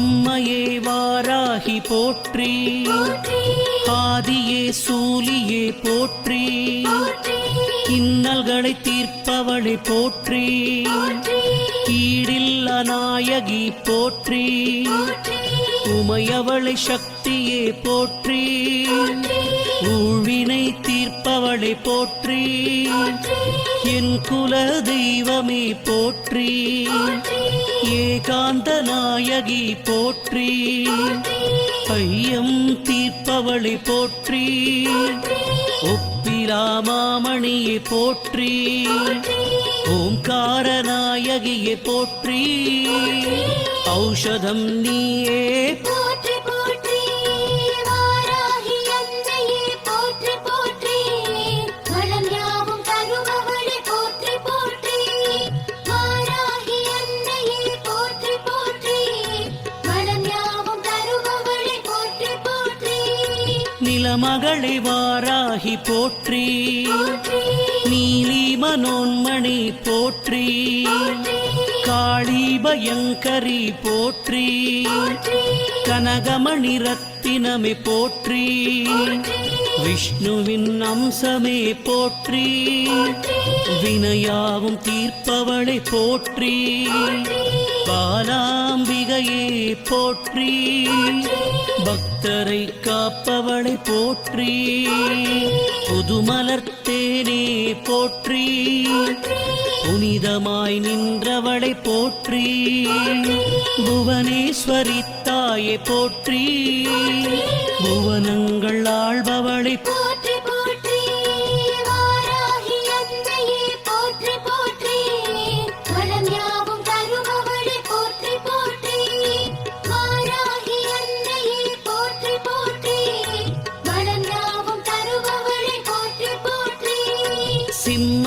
அம்மையே வாராகி போற்றி. ஆதியே சூலியே போற்றி. இன்னல்களை தீர்ப்பவளை போற்றி. கீழில்ல நாயகி போற்றி. உமையவளை சக்தியே போற்றி. ஊழ்வினை அவளை போற்றி. என் குல தெய்வமே போற்றி. ஏகாந்த நாயகி போற்றி. ஐயம் தீர்ப்பவளை போற்றி. ஒப்பிலாமாமணியை போற்றி. ஓம்கார நாயகியை போற்றி. ஔஷதம் நீயே நில மகளை வாராகி போற்றி. நீலி மனோன்மணி போற்றி. காளி பயங்கரி போற்றி. கனகமணி ரத்தினமே போற்றி. விஷ்ணுவின் அம்சமே போற்றி. வினையாவும் தீர்ப்பவளை போற்றி. பாலாம்பிகையே போற்றி. பக்தரை காப்பவளை போற்றி. புதுமலர்த்தேனே போற்றி. புனிதமாய் நின்றவளை போற்றி. புவனேஸ்வரி தாயை போற்றி. புவனங்கள் ஆள்பவளை போற்றி போற்றி வாராகி அன்னையே போற்றி போற்றி. வளம் யாவும் தருபவளே போற்றி போற்றி. வாராகி அன்னையே போற்றி போற்றி. வளம் யாவும் தருபவளே போற்றி போற்றி. சிம்ம